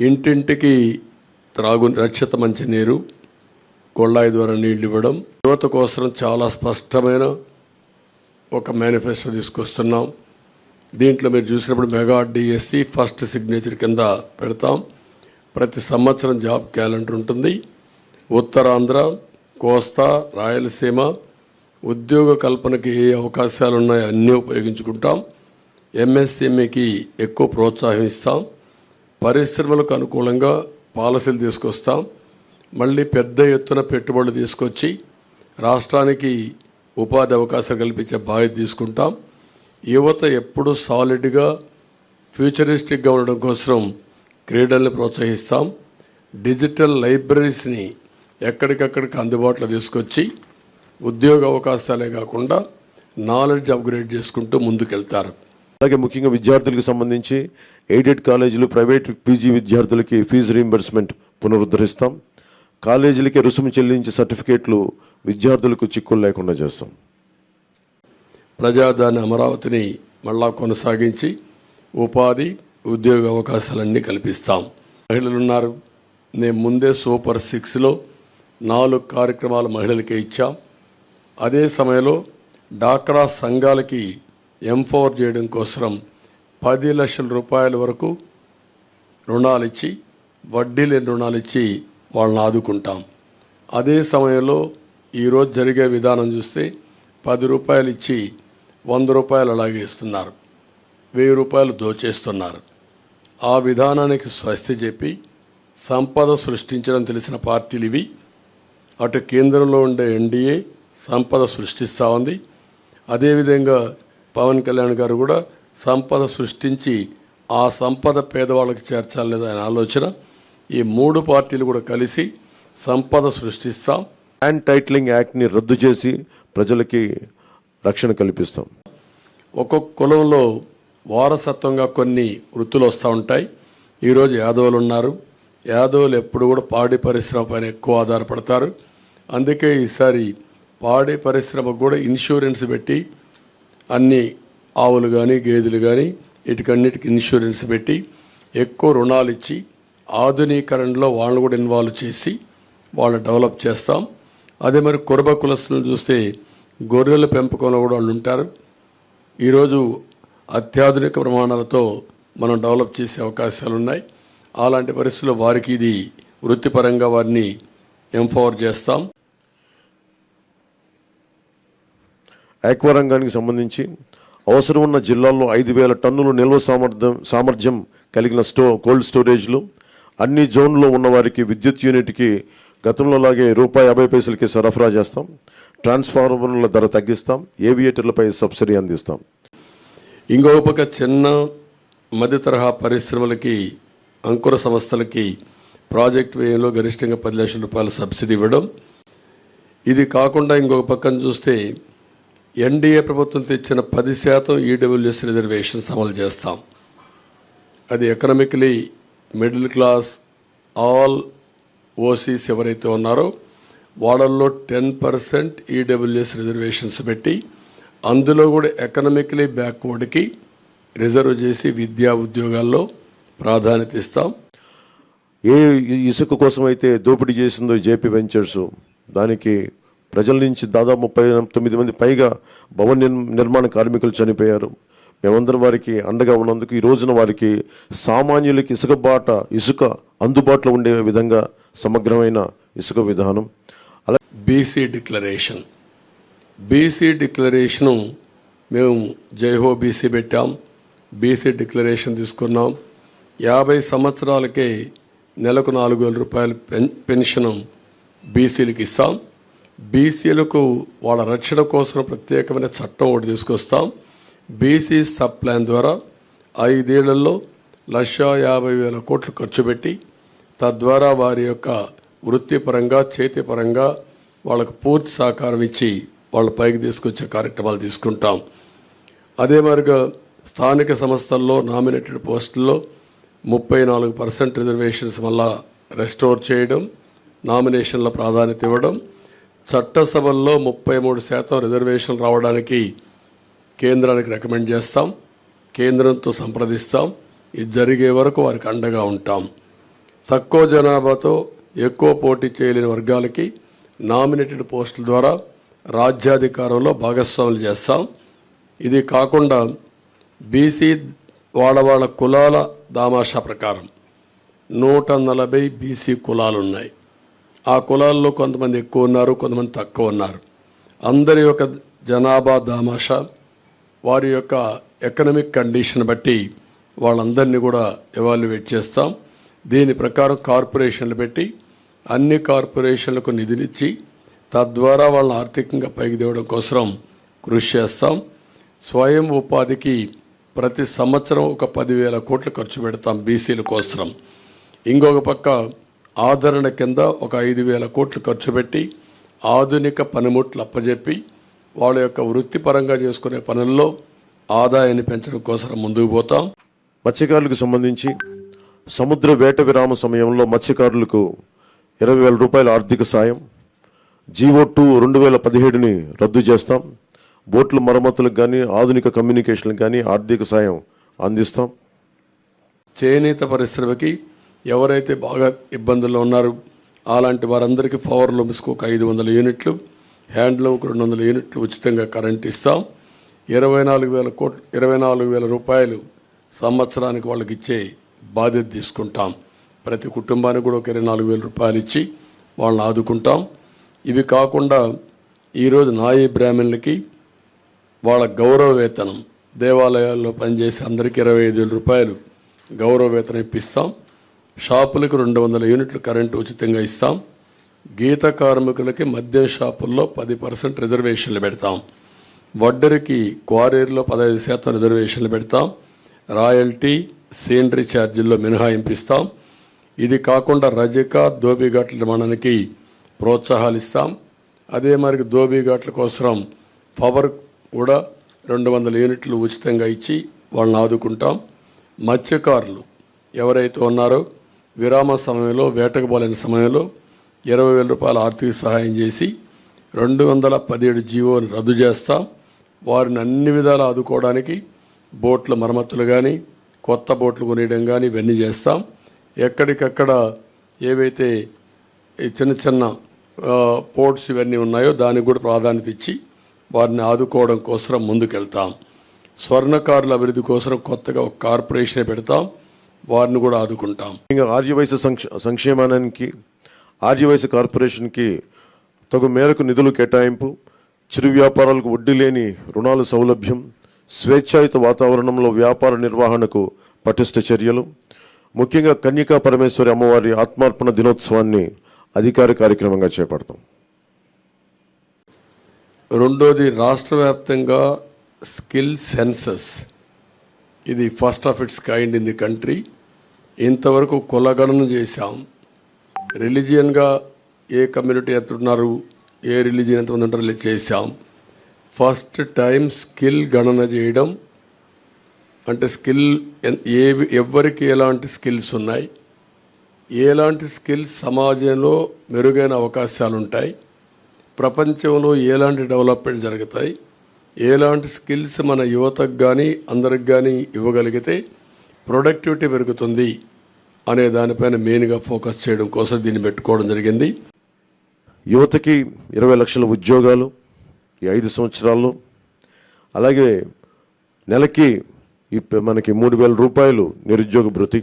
ఇంటింటికి త్రాగు రక్షిత మంచినీరు కొళ్ళాయి ద్వారా నీళ్ళు ఇవ్వడం. యువత కోసం చాలా స్పష్టమైన ఒక మేనిఫెస్టో తీసుకొస్తున్నాం. దీంట్లో మీరు చూసినప్పుడు మెగా డిఎస్సి ఫస్ట్ సిగ్నేచర్ కింద పెడతాం. ప్రతి సంవత్సరం జాబ్ క్యాలెండర్ ఉంటుంది. ఉత్తరాంధ్ర కోస్తా రాయలసీమ ఉద్యోగ కల్పనకి ఏ అవకాశాలు ఉన్నాయో అన్నీ ఉపయోగించుకుంటాం. ఎంఎస్ఎంఈకి ఎక్కువ ప్రోత్సాహం ఇస్తాం. పరిశ్రమలకు అనుకూలంగా పాలసీలు తీసుకొస్తాం. మళ్ళీ పెద్ద ఎత్తున పెట్టుబడులు తీసుకొచ్చి రాష్ట్రానికి ఉపాధి అవకాశాలు కల్పించే బాధ్యత తీసుకుంటాం. యువత ఎప్పుడు సాలిడ్గా ఫ్యూచరిస్టిక్గా ఉండడం కోసం క్రీడల్ని ప్రోత్సహిస్తాం. డిజిటల్ లైబ్రరీస్ని ఎక్కడికక్కడికి అందుబాటులో తీసుకొచ్చి ఉద్యోగ అవకాశాలే కాకుండా నాలెడ్జ్ అప్గ్రేడ్ చేసుకుంటూ ముందుకెళ్తారు. అలాగే ముఖ్యంగా విద్యార్థులకు సంబంధించి ఎయిడెడ్ కాలేజీలు ప్రైవేట్ పీజీ విద్యార్థులకి ఫీజు రీంబర్స్మెంట్ పునరుద్ధరిస్తాం. కాలేజీలకి రుసుము చెల్లించే సర్టిఫికేట్లు విద్యార్థులకు చిక్కులు లేకుండా చేస్తాం. ప్రజాదాని అమరావతిని మళ్ళా కొనసాగించి ఉపాధి ఉద్యోగ అవకాశాలన్నీ కల్పిస్తాం. మహిళలు ఉన్నారు నేను ముందే సూపర్ సిక్స్లో నాలుగు కార్యక్రమాలు మహిళలకే ఇచ్చాం. అదే సమయంలో డాక్రా సంఘాలకి ఎంఫోర్ చేయడం కోసం పది లక్షల రూపాయల వరకు రుణాలు ఇచ్చి వడ్డీ లేని రుణాలు ఇచ్చి వాళ్ళని ఆదుకుంటాం. అదే సమయంలో ఈరోజు జరిగే విధానం చూస్తే పది రూపాయలు ఇచ్చి వంద రూపాయలు అలాగే ఇస్తున్నారు. వెయ్యి రూపాయలు దోచేస్తున్నారు. ఆ విధానానికి స్వస్తి చెప్పి సంపద సృష్టించడం తెలిసిన పార్టీలు ఇవి. అటు కేంద్రంలో ఉండే ఎన్డీఏ సంపద సృష్టిస్తూ ఉంది. అదేవిధంగా పవన్ కళ్యాణ్ గారు కూడా సంపద సృష్టించి ఆ సంపద పేదవాళ్ళకి చేర్చాలనేది ఆయన ఆలోచన. ఈ మూడు పార్టీలు కూడా కలిసి సంపద సృష్టిస్తాం. ల్యాండ్ టైటిలింగ్ యాక్ట్ని రద్దు చేసి ప్రజలకి రక్షణ కల్పిస్తాం. ఒక్కొక్క కులంలో వారసత్వంగా కొన్ని వృత్తులు వస్తూ ఉంటాయి. ఈరోజు యాదవులు ఉన్నారు. యాదవులు ఎప్పుడు కూడా పాడి పరిశ్రమ పైన ఎక్కువ ఆధారపడతారు. అందుకే ఈసారి పాడి పరిశ్రమకు కూడా ఇన్సూరెన్స్ పెట్టి అన్ని ఆవులు కానీ గేదెలు కానీ వీటికన్నిటికి ఇన్సూరెన్స్ పెట్టి ఎక్కువ రుణాలు ఇచ్చి ఆధునీకరణలో వాళ్ళని కూడా ఇన్వాల్వ్ చేసి వాళ్ళు డెవలప్ చేస్తాం. అదే మరి కురబ కులస్తులను చూస్తే గొర్రెల పెంపకంలో కూడా వాళ్ళు ఉంటారు. ఈరోజు అత్యాధునిక ప్రమాణాలతో మనం డెవలప్ చేసే అవకాశాలు ఉన్నాయి అలాంటి పరిస్థితుల్లో వారికి ఇది వృత్తిపరంగా వారిని ఎంపవర్ చేస్తాం. ఆక్వా రంగానికి సంబంధించి అవసరం ఉన్న జిల్లాల్లో ఐదు వేల టన్నులు నిల్వ సామర్థ్యం సామర్థ్యం కలిగిన స్టో కోల్డ్ స్టోరేజ్లు అన్ని జోన్లో ఉన్న వారికి విద్యుత్ యూనిట్కి గతంలో లాగే రూపాయి యాభై పైసలకి సరఫరా చేస్తాం. ట్రాన్స్ఫార్మర్ల ధర తగ్గిస్తాం. ఏవియేటర్లపై సబ్సిడీ అందిస్తాం. ఇంకొక పక్క చిన్న మధ్య తరహా పరిశ్రమలకి అంకుర సంస్థలకి ప్రాజెక్ట్ వ్యయంలో గరిష్టంగా పది లక్షల రూపాయల సబ్సిడీ ఇవ్వడం. ఇది కాకుండా ఇంకొక పక్కన చూస్తే ఎన్డీఏ ప్రభుత్వం తెచ్చిన పది శాతం ఈడబ్ల్యూఎస్ రిజర్వేషన్స్ అమలు చేస్తాం. అది economically middle class all OCs ఎవరైతే ఉన్నారో వాళ్ళల్లో టెన్ పర్సెంట్ ఈడబ్ల్యూఎస్ రిజర్వేషన్స్ పెట్టి అందులో కూడా ఎకనామికలీ బ్యాక్వర్డ్కి రిజర్వ్ చేసి విద్యా ఉద్యోగాల్లో ప్రాధాన్యత ఇస్తాం. ఏ ఇసుక కోసం అయితే దోపిడీ చేసిందో జేపీ వెంచర్స్ దానికి ప్రజల నుంచి దాదాపు ముప్పై తొమ్మిది మంది పైగా భవన నిర్- నిర్మాణ కార్మికులు చనిపోయారు. మేమందరం వారికి అండగా ఉన్నందుకు ఈ రోజున వారికి సామాన్యులకి ఇసుక బాట ఇసుక అందుబాటులో ఉండే విధంగా సమగ్రమైన ఇసుక విధానం. అలా బీసీ డిక్లరేషన్. బీసీ డిక్లరేషను మేము జైహో బీసీ పెట్టాం. బీసీ డిక్లరేషన్ తీసుకున్నాం. యాభై సంవత్సరాలకే నెలకు నాలుగు వేల రూపాయలు పెన్ పెన్షన్ బీసీలకు ఇస్తాం. బీసీలకు వాళ్ళ రక్షణ కోసం ప్రత్యేకమైన చట్టం ఒకటి తీసుకొస్తాం. బీసీ సబ్ ప్లాన్ ద్వారా ఐదేళ్ళలో లక్ష యాభై వేల కోట్లు ఖర్చు పెట్టి తద్వారా వారి యొక్క వృత్తిపరంగా చేతిపరంగా వాళ్ళకు పూర్తి సహకారం ఇచ్చి వాళ్ళ పైకి తీసుకొచ్చే కార్యక్రమాలు తీసుకుంటాం. అదే మరిగా స్థానిక సంస్థల్లో నామినేటెడ్ పోస్టుల్లో ముప్పై నాలుగు పర్సెంట్ రిజర్వేషన్స్ వల్ల రెస్టోర్ చేయడం నామినేషన్ల ప్రాధాన్యత ఇవ్వడం చట్టసభల్లో ముప్పై మూడు శాతం రిజర్వేషన్ రావడానికి కేంద్రానికి రికమెండ్ చేస్తాం కేంద్రంతో సంప్రదిస్తాం ఇది జరిగే వరకు వారికి అండగా ఉంటాం. తక్కువ జనాభాతో ఎక్కువ పోటీ చేయలేని వర్గాలకి నామినేటెడ్ పోస్టుల ద్వారా రాజ్యాధికారంలో భాగస్వాములు చేస్తాం. ఇది కాకుండా బీసీ వాళ్ళ వాళ్ళ కులాల దామాషా ప్రకారం నూట నలభై బీసీ కులాలు ఉన్నాయి ఆ కులాల్లో కొంతమంది ఎక్కువ ఉన్నారు కొంతమంది తక్కువ ఉన్నారు. అందరి యొక్క జనాభా దామాషా వారి యొక్క ఎకనమిక్ కండిషన్ బట్టి వాళ్ళందరినీ కూడా ఎవాల్యుయేట్ చేస్తాం. దీని ప్రకారం కార్పొరేషన్లు పెట్టి అన్ని కార్పొరేషన్లకు నిధులిచ్చి తద్వారా వాళ్ళని ఆర్థికంగా పైకి తేవడం కోసం కృషి చేస్తాం. స్వయం ఉపాధికి ప్రతి సంవత్సరం ఒక పదివేల కోట్లు ఖర్చు పెడతాం బీసీల కోసం ఇంకొక పక్క ఆదరణ కింద ఒక ఐదు వేల కోట్లు ఖర్చు పెట్టి ఆధునిక పనిముట్లు అప్పజెప్పి వాళ్ళ యొక్క వృత్తిపరంగా చేసుకునే పనుల్లో ఆదాయాన్ని పెంచడం కోసం ముందుకు పోతాం. మత్స్యకారులకు సంబంధించి సముద్ర వేట విరామ సమయంలో మత్స్యకారులకు ఇరవై వేల రూపాయల ఆర్థిక సాయం జీవో టూ రెండు వేల పదిహేడుని రద్దు చేస్తాం. బోట్ల మరమ్మతులకు కానీ ఆధునిక కమ్యూనికేషన్లకు కానీ ఆర్థిక సాయం అందిస్తాం. చేనేత పరిశ్రమకి ఎవరైతే బాగా ఇబ్బందుల్లో ఉన్నారో అలాంటి వారందరికీ పవర్ లూమ్స్కి ఒక ఐదు వందల యూనిట్లు హ్యాండ్లూమ్కి రెండు వందల యూనిట్లు ఉచితంగా కరెంట్ ఇస్తాం. ఇరవై నాలుగు వేల కోట్ ఇరవై నాలుగు వేల రూపాయలు సంవత్సరానికి వాళ్ళకి ఇచ్చే బాధ్యత తీసుకుంటాం. ప్రతి కుటుంబానికి కూడా ఒక ఇరవై నాలుగు వేల రూపాయలు ఇచ్చి వాళ్ళని ఆదుకుంటాం. ఇవి కాకుండా ఈరోజు నాయి బ్రాహ్మణులకి వాళ్ళ గౌరవ వేతనం దేవాలయాల్లో పనిచేసే అందరికీ ఇరవై ఐదు వేల రూపాయలు గౌరవ వేతనం ఇప్పిస్తాం. షాపులకు రెండు వందల యూనిట్లు కరెంటు ఉచితంగా ఇస్తాం. గీత కార్మికులకి మద్యం షాపుల్లో పది పర్సెంట్ రిజర్వేషన్లు పెడతాం. వడ్డరికి క్వారీర్లో పదహైదు శాతం రిజర్వేషన్లు పెడతాం. రాయల్టీ సీనరీ ఛార్జీల్లో మినహాయింపిస్తాం. ఇది కాకుండా రజక దోబీఘాట్ల నిర్మాణానికి ప్రోత్సాహాలు ఇస్తాం. అదే మరి దోబీఘాట్ల కోసం పవర్ కూడా రెండు వందల యూనిట్లు ఉచితంగా ఇచ్చి వాళ్ళని ఆదుకుంటాం. మత్స్యకారులు ఎవరైతే ఉన్నారో విరామ సమయంలో వేటకు పోలేని సమయంలో ఇరవై వేల రూపాయల ఆర్థిక సహాయం చేసి రెండు వందల పదిహేడు జీవోని రద్దు చేస్తాం. వారిని అన్ని విధాలు ఆదుకోవడానికి బోట్ల మరమ్మతులు కానీ కొత్త బోట్లు కొనియడం కానీ ఇవన్నీ చేస్తాం. ఎక్కడికక్కడ ఏవైతే చిన్న చిన్న పోర్ట్స్ ఇవన్నీ ఉన్నాయో దానికి కూడా ప్రాధాన్యత ఇచ్చి వారిని ఆదుకోవడం కోసం ముందుకెళ్తాం. స్వర్ణకారుల అభివృద్ధి కోసం కొత్తగా ఒక కార్పొరేషన్ పెడతాం. వారిని కూడా ఆదుకుంటాం. ఇంకా ఆర్యవైశ్య సంక్ష సంక్షేమానికి ఆర్యవైశ్య కార్పొరేషన్కి తగు మేరకు నిధులు కేటాయింపు చిరు వ్యాపారాలకు వడ్డీ లేని రుణాల సౌలభ్యం స్వేచ్ఛాయుత వాతావరణంలో వ్యాపార నిర్వహణకు పటిష్ట చర్యలు ముఖ్యంగా కన్యకా పరమేశ్వరి అమ్మవారి ఆత్మార్పణ దినోత్సవాన్ని అధికార కార్యక్రమంగా చేపడతాం. రెండోది రాష్ట్ర వ్యాప్తంగా స్కిల్ సెన్సస్. ఇది first of its kind in the country. ఇంతవరకు కులగణన చేశాం. రిలీజియన్గా ఏ కమ్యూనిటీ ఎంత ఉన్నారు ఏ రిలీజియన్ ఎంతమంది ఉంటారో చేశాం. ఫస్ట్ టైం స్కిల్ గణన చేయడం అంటే స్కిల్ ఏ ఎవరికి ఎలాంటి స్కిల్స్ ఉన్నాయి ఎలాంటి స్కిల్స్ సమాజంలో మెరుగైన అవకాశాలు ఉంటాయి ప్రపంచంలో ఎలాంటి డెవలప్మెంట్ జరుగుతాయి ఎలాంటి స్కిల్స్ మన యువతకు కానీ అందరికి కానీ ఇవ్వగలిగితే ప్రొడక్టివిటీ పెరుగుతుంది అనే దానిపైన మెయిన్గా ఫోకస్ చేయడం కోసం దీన్ని పెట్టుకోవడం జరిగింది. యువతకి ఇరవై లక్షల ఉద్యోగాలు ఈ ఐదు సంవత్సరాల్లో అలాగే నెలకి మనకి మూడు వేల రూపాయలు నిరుద్యోగ భృతి.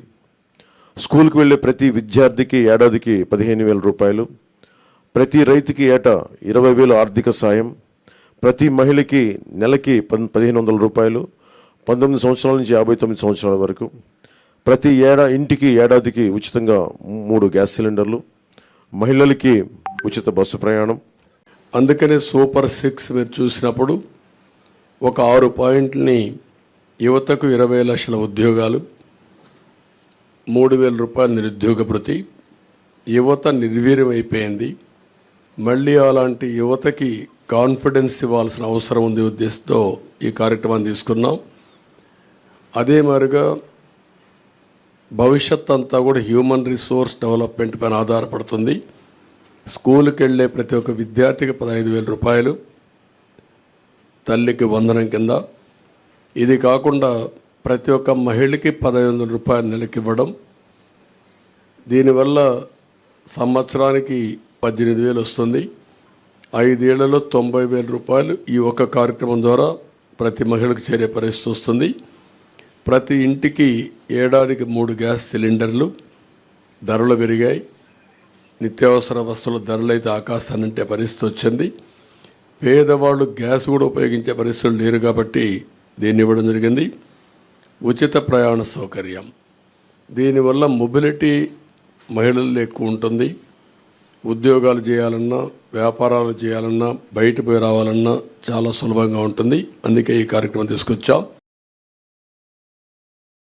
స్కూల్కి వెళ్ళే ప్రతి విద్యార్థికి ఏడాదికి పదిహేను వేల రూపాయలు. ప్రతి రైతుకి ఏటా ఇరవై వేలు ఆర్థిక సాయం ప్రతి మహిళకి నెలకి పదిహేను వందల రూపాయలు పంతొమ్మిది సంవత్సరాల నుంచి యాభై తొమ్మిది సంవత్సరాల వరకు. ప్రతి ఏడా ఇంటికి ఏడాదికి ఉచితంగా మూడు గ్యాస్ సిలిండర్లు మహిళలకి ఉచిత బస్సు ప్రయాణం. అందుకనే సూపర్ సిక్స్ మీరు చూసినప్పుడు ఒక ఆరు పాయింట్లని యువతకు ఇరవై లక్షల ఉద్యోగాలు మూడు వేల రూపాయల నిరుద్యోగ భృతి యువత నిర్వీర్యమైపోయింది. మళ్ళీ అలాంటి యువతకి కాన్ఫిడెన్స్ ఇవ్వాల్సిన అవసరం ఉంది ఉద్దేశంతో ఈ కార్యక్రమాన్ని తీసుకున్నాం. అదే మాదిరిగా భవిష్యత్ అంతా కూడా హ్యూమన్ రిసోర్స్ డెవలప్మెంట్ పైన ఆధారపడుతుంది. స్కూల్కి వెళ్ళే ప్రతి ఒక్క విద్యార్థికి పదహైదు వేల రూపాయలు తల్లికి వందనం కింద. ఇది కాకుండా ప్రతి ఒక్క మహిళకి పదహైదు వందల రూపాయలు నెలకి ఇవ్వడం. దీనివల్ల సంవత్సరానికి పద్దెనిమిది వేలు వస్తుంది. ఐదేళ్ళలో తొంభై వేల రూపాయలు ఈ ఒక్క కార్యక్రమం ద్వారా ప్రతి మహిళకు చేరే పరిస్థితి వస్తుంది. ప్రతి ఇంటికి ఏడాదికి మూడు గ్యాస్ సిలిండర్లు ధరలు పెరిగాయి. నిత్యావసర వస్తువుల ధరలు అయితే ఆకాశానంటే పరిస్థితి వచ్చింది. పేదవాళ్ళు గ్యాస్ కూడా ఉపయోగించే పరిస్థితులు లేరు కాబట్టి దీన్ని ఇవ్వడం జరిగింది. ఉచిత ప్రయాణ సౌకర్యం. దీనివల్ల మొబిలిటీ మహిళల్లో ఎక్కువ ఉంటుంది. ఉద్యోగాలు చేయాలన్నా వ్యాపారాలు చేయాలన్నా బయట పోయి రావాలన్నా చాలా సులభంగా ఉంటుంది. అందుకే ఈ కార్యక్రమం తీసుకొచ్చాం.